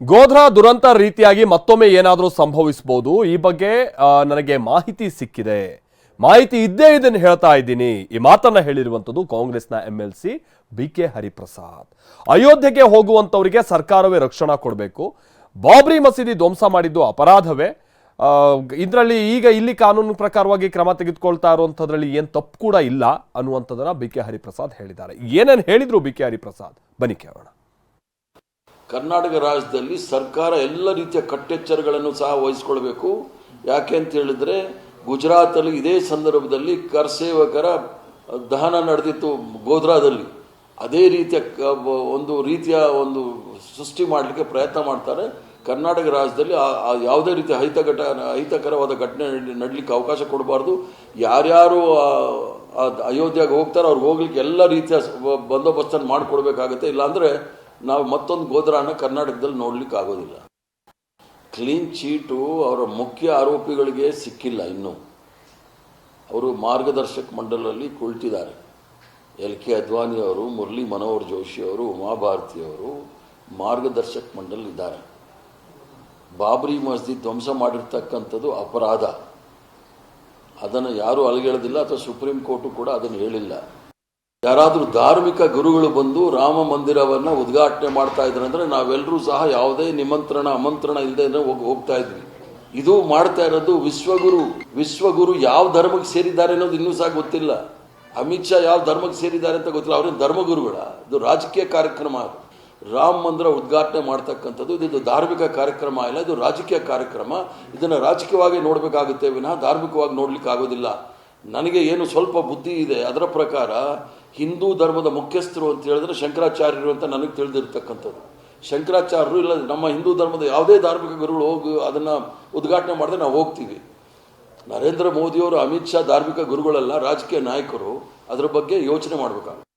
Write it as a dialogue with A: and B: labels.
A: ಗೋಧ್ರಾ ದುರಂತ ರೀತಿಯಾಗಿ ಮತ್ತೊಮ್ಮೆ ಏನಾದರೂ ಸಂಭವಿಸಬಹುದು ಈ ಬಗ್ಗೆ ನನಗೆ ಮಾಹಿತಿ ಸಿಕ್ಕಿದೆ. ಮಾಹಿತಿ ಇದ್ದೇ ಇದನ್ನು ಹೇಳ್ತಾ ಇದ್ದೀನಿ. ಈ ಮಾತನ್ನ ಹೇಳಿರುವಂಥದ್ದು ಕಾಂಗ್ರೆಸ್ನ M L C B K Hariprasad. ಅಯೋಧ್ಯೆಗೆ ಹೋಗುವಂಥವರಿಗೆ ಸರ್ಕಾರವೇ ರಕ್ಷಣಾ ಕೊಡಬೇಕು. ಬಾಬ್ರಿ ಮಸೀದಿ ಧ್ವಂಸ ಮಾಡಿದ್ದು ಅಪರಾಧವೇ. ಇದರಲ್ಲಿ ಈಗ ಇಲ್ಲಿ ಕಾನೂನು ಪ್ರಕಾರವಾಗಿ ಕ್ರಮ ತೆಗೆದುಕೊಳ್ತಾ ಇರುವಂಥದ್ರಲ್ಲಿ ಏನು ತಪ್ಪು ಕೂಡ ಇಲ್ಲ ಅನ್ನುವಂಥದ್ದನ್ನು ಬಿ ಕೆ ಹರಿಪ್ರಸಾದ್ ಹೇಳಿದ್ದಾರೆ. ಏನೇನು ಹೇಳಿದ್ರು ಬಿ ಕೆ ಹರಿಪ್ರಸಾದ್? ಬನ್ನಿ ಕೇಳೋಣ.
B: ಕರ್ನಾಟಕ ರಾಜ್ಯದಲ್ಲಿ ಸರ್ಕಾರ ಎಲ್ಲ ರೀತಿಯ ಕಟ್ಟೆಚ್ಚರಗಳನ್ನು ಸಹ ವಹಿಸ್ಕೊಳ್ಬೇಕು. ಯಾಕೆ ಅಂತ ಹೇಳಿದ್ರೆ, ಗುಜರಾತಲ್ಲಿ ಇದೇ ಸಂದರ್ಭದಲ್ಲಿ ಕರ್ಸೇವಕರ ದಹನ ನಡೆದಿತ್ತು ಗೋಧ್ರಾದಲ್ಲಿ. ಅದೇ ರೀತಿಯ ಒಂದು ರೀತಿಯ ಒಂದು ಸೃಷ್ಟಿ ಮಾಡಲಿಕ್ಕೆ ಪ್ರಯತ್ನ ಮಾಡ್ತಾರೆ. ಕರ್ನಾಟಕ ರಾಜ್ಯದಲ್ಲಿ ಯಾವುದೇ ರೀತಿಯ ಹೈತ ಘಟ ಅಹಿತಕರವಾದ ಘಟನೆ ನಡಲಿಕ್ಕೆ ಅವಕಾಶ ಕೊಡಬಾರ್ದು. ಯಾರ್ಯಾರು ಅಯೋಧ್ಯೆಗೆ ಹೋಗ್ತಾರೋ ಅವ್ರಿಗೆ ಹೋಗ್ಲಿಕ್ಕೆ ಎಲ್ಲ ರೀತಿಯ ಬಂದೋಬಸ್ತನ್ನು ಮಾಡಿಕೊಡ್ಬೇಕಾಗುತ್ತೆ. ಇಲ್ಲಾಂದ್ರೆ ನಾವು ಮತ್ತೊಂದು ಗೋದ್ರಾನ ಕರ್ನಾಟಕದಲ್ಲಿ ನೋಡ್ಲಿಕ್ಕೆ ಆಗೋದಿಲ್ಲ ಕ್ಲೀನ್ ಚೀಟು ಅವರ ಮುಖ್ಯ ಆರೋಪಿಗಳಿಗೆ ಸಿಕ್ಕಿಲ್ಲ ಇನ್ನೂ. ಅವರು ಮಾರ್ಗದರ್ಶಕ ಮಂಡಲಲ್ಲಿ ಕುಳಿತಿದ್ದಾರೆ. ಎಲ್ ಕೆ ಅದ್ವಾನಿ ಅವರು, ಮುರಳಿ ಮನೋಹರ್ ಜೋಶಿ ಅವರು, ಉಮಾಭಾರತಿ ಅವರು ಮಾರ್ಗದರ್ಶಕ ಮಂಡಲ್ ಇದ್ದಾರೆ ಬಾಬ್ರಿ ಮಸ್ಜಿದ್ ಧ್ವಂಸ ಮಾಡಿರ್ತಕ್ಕಂಥದ್ದು ಅಪರಾಧ. ಅದನ್ನು ಯಾರೂ ಅಲಗೇಳೋದಿಲ್ಲ ಅಥವಾ ಸುಪ್ರೀಂ ಕೋರ್ಟು ಕೂಡ ಅದನ್ನು ಹೇಳಿಲ್ಲ. ಯಾರಾದರೂ ಧಾರ್ಮಿಕ ಗುರುಗಳು ಬಂದು ರಾಮ ಮಂದಿರವನ್ನು ಉದ್ಘಾಟನೆ ಮಾಡ್ತಾ ಇದ್ರು ಅಂದ್ರೆ ನಾವೆಲ್ಲರೂ ಸಹ ಯಾವುದೇ ನಿಮಂತ್ರಣ ಆಮಂತ್ರಣ ಇಲ್ಲದೆ ಹೋಗಿ ಹೋಗ್ತಾ ಇದ್ವಿ. ಇದು ಮಾಡ್ತಾ ಇರೋದು ವಿಶ್ವಗುರು. ವಿಶ್ವಗುರು ಯಾವ ಧರ್ಮಕ್ಕೆ ಸೇರಿದ್ದಾರೆ ಅನ್ನೋದು ಇನ್ನೂ ಸಹ ಗೊತ್ತಿಲ್ಲ. ಅಮಿತ್ ಶಾ ಯಾವ ಧರ್ಮಕ್ಕೆ ಸೇರಿದ್ದಾರೆ ಅಂತ ಗೊತ್ತಿಲ್ಲ. ಅವ್ರೇನು ಧರ್ಮಗುರುಗಳ? ಇದು ರಾಜಕೀಯ ಕಾರ್ಯಕ್ರಮ. ರಾಮ ಮಂದಿರ ಉದ್ಘಾಟನೆ ಮಾಡ್ತಕ್ಕಂಥದ್ದು, ಇದು ಧಾರ್ಮಿಕ ಕಾರ್ಯಕ್ರಮ ಇಲ್ಲ, ಇದು ರಾಜಕೀಯ ಕಾರ್ಯಕ್ರಮ. ಇದನ್ನು ರಾಜಕೀಯವಾಗಿ ನೋಡಬೇಕಾಗುತ್ತೆ ವಿನಃ ಧಾರ್ಮಿಕವಾಗಿ ನೋಡ್ಲಿಕ್ಕೆ ಆಗೋದಿಲ್ಲ ನನಗೆ ಏನು ಸ್ವಲ್ಪ ಬುದ್ಧಿ ಇದೆ, ಅದರ ಪ್ರಕಾರ ಹಿಂದೂ ಧರ್ಮದ ಮುಖ್ಯಸ್ಥರು ಅಂತ ಹೇಳಿದ್ರೆ ಶಂಕರಾಚಾರ್ಯರು ಅಂತ ನನಗೆ ತಿಳಿದಿರ್ತಕ್ಕಂಥದ್ದು. ಶಂಕರಾಚಾರ್ಯರು ಇಲ್ಲ, ನಮ್ಮ ಹಿಂದೂ ಧರ್ಮದ ಯಾವುದೇ ಧಾರ್ಮಿಕ ಗುರುಗಳು ಹೋಗಿ ಅದನ್ನು ಉದ್ಘಾಟನೆ ಮಾಡಿದ್ರೆ ನಾವು ಹೋಗ್ತೀವಿ. ನರೇಂದ್ರ ಮೋದಿಯವರು ಅಮಿತ್ ಶಾ ಧಾರ್ಮಿಕ ಗುರುಗಳಲ್ಲ, ರಾಜಕೀಯ ನಾಯಕರು, ಅದರ ಬಗ್ಗೆ ಯೋಚನೆ ಮಾಡಬೇಕಾಗುತ್ತೆ.